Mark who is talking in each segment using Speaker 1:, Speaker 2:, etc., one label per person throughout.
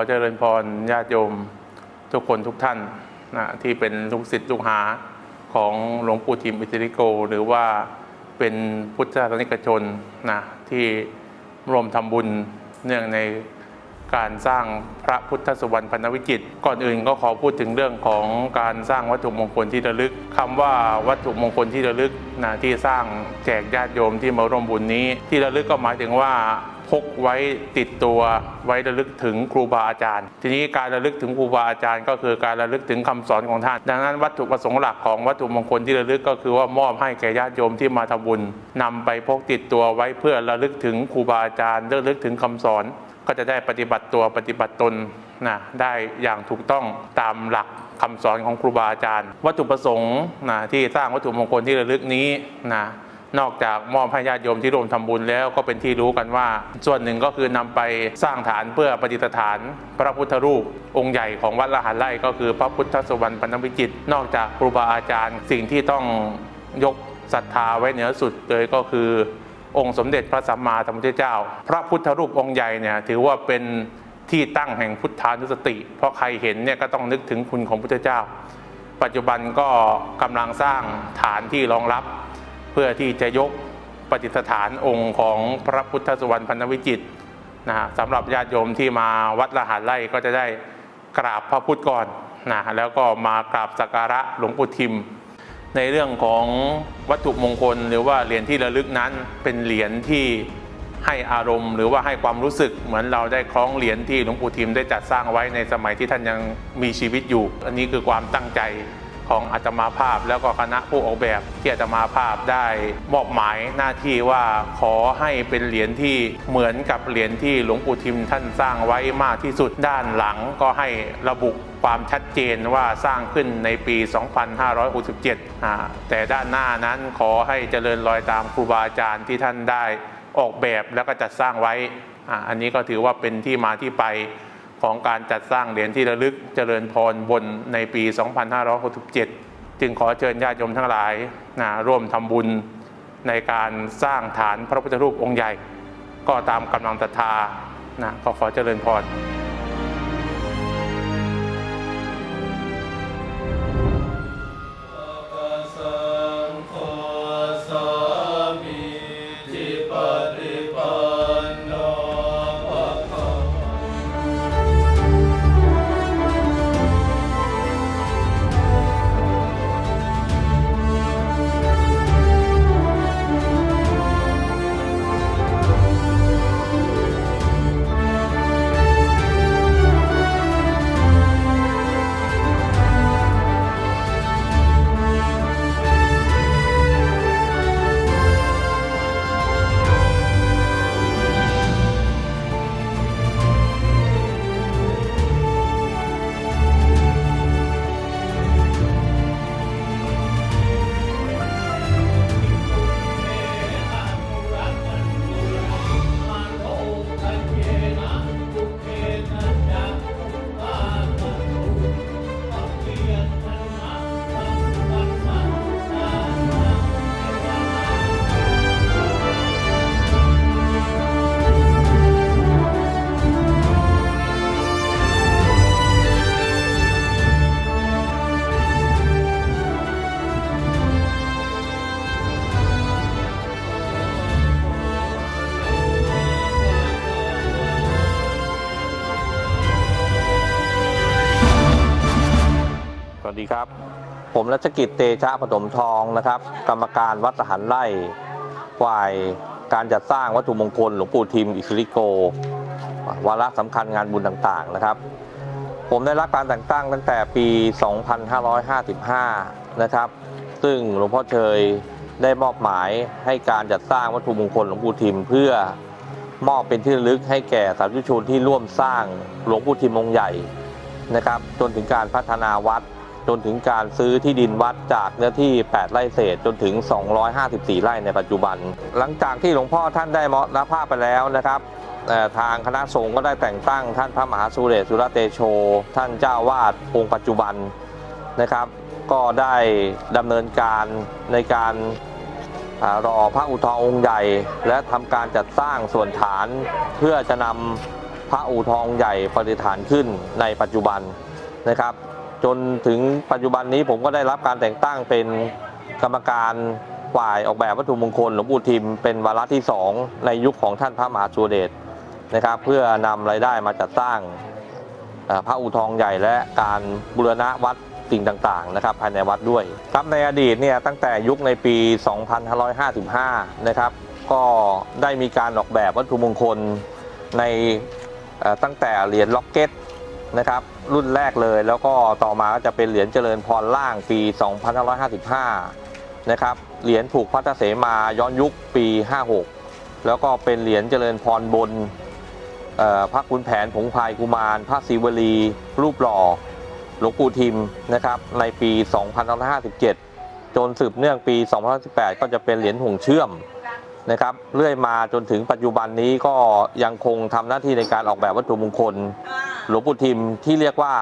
Speaker 1: ขอเจริญพรญาติโยมทุกคนทุกท่านนะที่เป็นลูกศิษย์ลูกหาของหลวงปู่ทิมอิติริโก หรือว่าเป็นพุทธศาสนิกชนนะที่ร่วมทำบุญเนื่องในการสร้างพระพุทธสุวรรณพันวิจิต ก่อนอื่นก็ขอพูดถึงเรื่องของการสร้างวัตถุมงคลที่ระลึกคำว่าวัตถุมงคลที่ระลึกนะที่สร้างแจกญาติโยมที่มาร่วมบุญนี้ ที่ระลึกก็หมายถึงว่า พกไว้ติดตัวไว้ระลึกถึงครูบาอาจารย์ ทีนี้การระลึกถึงครูบาอาจารย์ ก็คือการระลึกถึงคำสอนของท่าน ดังนั้นวัตถุประสงค์หลักของวัตถุมงคลที่ระลึกก็คือว่ามอบให้แก่ญาติโยมที่มาทำบุญนำไปพกติดตัวไว้เพื่อระลึกถึงครูบาอาจารย์ระลึกถึงคำสอน ก็จะได้ปฏิบัติตัวปฏิบัติตนนะได้อย่างถูกต้องตามหลักคำสอนของครูบาอาจารย์ วัตถุประสงค์นะที่สร้างวัตถุมงคลที่ระลึกนี้นะ นอกจากมอบให้ญาติโยมที่ร่วมทำบุญแล้วก็เป็นที่รู้กันว่า ส่วนหนึ่งก็คือนำไปสร้างฐานเพื่อประดิษฐาน พระพุทธรูป องค์ใหญ่ของวัดละหันไร่ก็คือพระพุทธสุวรรณปณวิจิตนอกจากครูบาอาจารย์ สิ่งที่ต้องยกศรัทธาไว้เหนือสุดเลยก็คือ องค์สมเด็จพระสัมมาสัมพุทธเจ้า พระพุทธรูปองค์ใหญ่เนี่ยถือว่าเป็นที่ตั้งแห่งพุทธานุสติ เพราะใครเห็นเนี่ยก็ต้องนึกถึงคุณของพุทธเจ้า ปัจจุบันก็กำลังสร้างฐานที่รองรับ เพื่อที่จะยกปฏิสถานองค์ของพระพุทธสุวรรณพันธวิจิตนะฮะสำหรับญาติโยมที่มาวัดละหารไร่ก็จะได้กราบพระพุทธก่อนนะแล้วก็มากราบสักการะหลวงปู่ทิม ในเรื่องของวัตถุมงคล หรือว่าเหรียญที่ระลึกนั้นเป็นเหรียญที่ให้อารมณ์ หรือว่าให้ความรู้สึกเหมือนเราได้คล้องเหรียญที่หลวงปู่ทิมได้จัดสร้างไว้ในสมัยที่ท่านยังมีชีวิตอยู่ อันนี้คือความตั้งใจ ของอาตมาภาพ แล้วก็คณะผู้ออกแบบที่อาตมาภาพได้มอบหมายหน้าที่ว่าขอให้เป็นเหรียญที่เหมือนกับเหรียญที่หลวงปู่ทิมท่านสร้างไว้มากที่สุดด้านหลังก็ให้ระบุความชัดเจนว่าสร้างขึ้นในปี 2567 แต่ด้านหน้านั้นขอให้เจริญรอยตามครูบาอาจารย์ที่ท่านได้ออกแบบแล้วก็จัดสร้างไว้ อันนี้ก็ถือว่าเป็นที่มาที่ไป ของการจัดสร้างเหรียญที่ระลึกเจริญพรบนในปี 2567 จึงขอเชิญญาติโยมทั้งหลายนะร่วมทำบุญในการสร้างฐานพระพุทธรูปองค์ใหญ่ ก็ตามกำลังศรัทธานะก็ขอเจริญพร
Speaker 2: วั
Speaker 3: สดีครับ ผมรัชกิจเตชะปฐมทองนะครับ กรรมการวัดสหันไร่ฝ่ายการจัดสร้างวัตถุมงคลหลวงปู่ทิมอิสริโก วาระสำคัญงานบุญต่างๆนะครับ ผมได้รับการแต่งตั้งตั้งแต่ปี 2555 นะครับ ซึ่งหลวงพ่อเชยได้มอบหมายให้การจัดสร้างวัตถุมงคลหลวงปู่ทิมเพื่อมอบเป็นที่ระลึกให้แก่สาธุชนที่ร่วมสร้างหลวงปู่ทิมองค์ใหญ่นะครับ จนถึงการพัฒนาวัด จนถึงการซื้อที่ดินวัดจากเนื้อที่ 8 ไร่เศษจนถึง 254 ไร่ในปัจจุบัน หลังจากที่หลวงพ่อท่านได้มรณภาพไปแล้วนะครับทางคณะสงฆ์ก็ได้แต่งตั้งท่านพระมหาสุเรศสุรเตโช ท่านเจ้าวาดองค์ปัจจุบันนะครับ ก็ได้ดำเนินการในการอรอพระอุทธรองค์ใหญ่ และทำการจัดสร้างส่วนฐานเพื่อจะนำพระอู่ทองใหญ่ประดิฐานขึ้นในปัจจุบันนะครับ จนถึงปัจจุบันนี้ผมก็ได้รับการแต่งตั้งเป็นกรรมการฝ่ายออกแบบวัตถุมงคลหลวงปู่ทิมเป็นวาระที่ 2 ในยุคของท่านพระมหาสุรเดชนะครับ เพื่อนำรายได้มาจัดสร้างพระอู่ทองใหญ่และการบูรณะวัดสิ่งต่างๆนะครับภายในวัดด้วยครับในอดีตเนี่ยตั้งแต่ยุคในปี 2555 นะครับก็ได้มีการออกแบบวัตถุมงคลในตั้งแต่เหรียญล็อกเก็ต นะครับรุ่นแรกเลยแล้วก็ต่อมาก็จะเป็นเหรียญเจริญพรล่างปี 2555 นะครับเหรียญผูกพัทเสมาย้อนยุคปี 56 แล้วก็เป็นเหรียญเจริญพรบนพระคุณแผนผงพายกุมารพระศิวลี รูปหล่อหลวงปู่ทิมนะครับในปี 2557 จนสืบเนื่องปี 2018 ก็จะเป็นเหรียญห่วงเชื่อมนะครับเรื่อยมาจนถึงปัจจุบันนี้ก็ยังคงทำหน้าที่ในการออกแบบวัตถุมงคล หลวงปู่ทิมที่เรียกว่า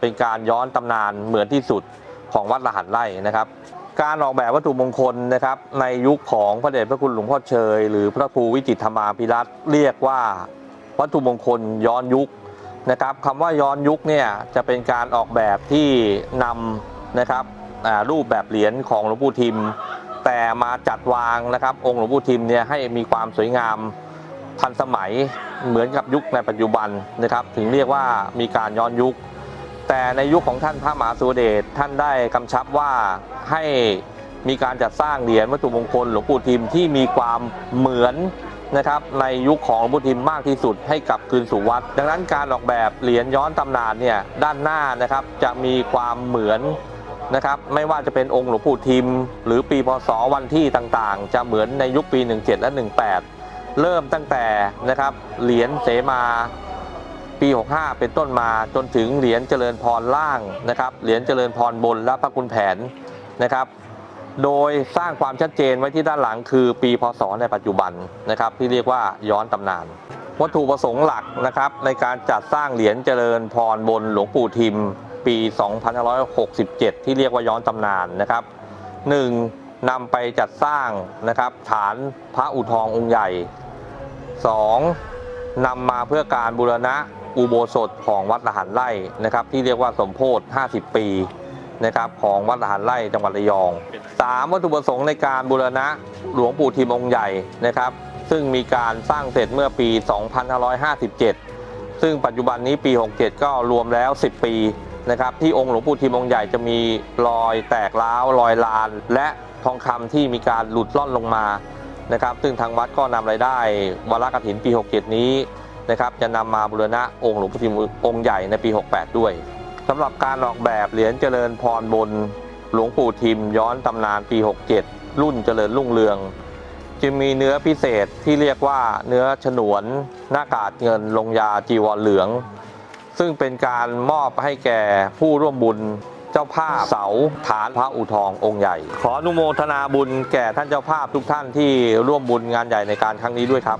Speaker 3: เป็นการย้อนตำนานเหมือนที่สุดของวัดละหันไร่นะครับ การออกแบบวัตถุมงคลนะครับในยุคของพระเดชพระคุณหลวงพ่อเชย หรือพระครูวิจิตรธรรมาภิรัตเรียกว่าวัตถุมงคลย้อนยุคนะครับคำว่าย้อนยุคเนี่ยจะเป็นการออกแบบที่นำนะครับรูปแบบเหรียญของหลวงปู่ทิม แต่มาจัดวางนะครับองค์หลวงปู่ทิมเนี่ยให้มีความสวยงาม ทันสมัยเหมือนกับยุคในปัจจุบันนะครับ ถึงเรียกว่ามีการย้อนยุค แต่ในยุคของท่านพระมหาสุเดชท่านได้กำชับว่าให้มีการจัดสร้างเหรียญวัตถุมงคลหลวงปู่ทิมที่มีความเหมือนนะครับในยุคของหลวงปู่ทิมมากที่สุดให้กลับคืนสู่วัด ดังนั้นการออกแบบเหรียญย้อนตำนานเนี่ยด้านหน้านะครับจะมีความเหมือนนะครับไม่ว่าจะเป็นองค์หลวงปู่ทิม หรือปีพศวันที่ต่างๆ จะเหมือนในยุคปี 17 และ 18 เริ่มตั้งแต่นะครับเหรียญเสมาปี 65 เป็นต้นมาจนถึงเหรียญเจริญพรล่างนะครับเหรียญเจริญพรบนและพระคุณแผนนะครับ โดยสร้างความชัดเจนไว้ที่ด้านหลังคือปีพศในปัจจุบันนะครับ ที่เรียกว่าย้อนตำนาน วัตถุประสงค์หลักนะครับ ในการจัดสร้างเหรียญเจริญพรบนหลวงปู่ทิม ปี 2567 ที่เรียกว่าย้อนตำนานนะครับ 1. นำไปจัดสร้างนะครับฐานพระอุทององค์ใหญ่ 2. นำมาเพื่อการบูรณะอุโบสถของวัดละหันไร่นะครับ ที่เรียกว่าสมโพธิ50 ปีนะครับของวัดละหันไร่จังหวัดระยอง 3. วัตถุประสงค์ในการบูรณะหลวงปู่ทิมองค์ใหญ่นะครับ ซึ่งมีการสร้างเสร็จเมื่อปี 2557 ซึ่งปัจจุบันนี้ปี 67 ก็รวมแล้ว 10 ปีนะครับที่องค์หลวงปู่ทิมองค์ใหญ่จะมีรอยแตกร้าวรอยลาน และทองคำที่มีการหลุดล่อนลงมา นะครับ ซึ่งทางวัดก็นำรายได้วาระกฐินปี 67 นี้นะครับจะนำมาบูรณะองค์หลวงปู่ทิมองค์ใหญ่ในปี 68 ด้วยสำหรับการออกแบบเหรียญเจริญพรบนหลวงปู่ทิมย้อนตำนานปี 67 รุ่นเจริญรุ่งเรืองจะมีเนื้อพิเศษที่เรียกว่าเนื้อฉนวน หน้ากาดเงินลงยาจีวรเหลือง ซึ่งเป็นการมอบให้แก่ผู้ร่วมบุญ เจ้าภาพเสาฐานพระอุทององค์ใหญ่ ขออนุโมทนาบุญแก่ท่านเจ้าภาพทุกท่านที่ร่วมบุญงานใหญ่ในการครั้งนี้ด้วยครับ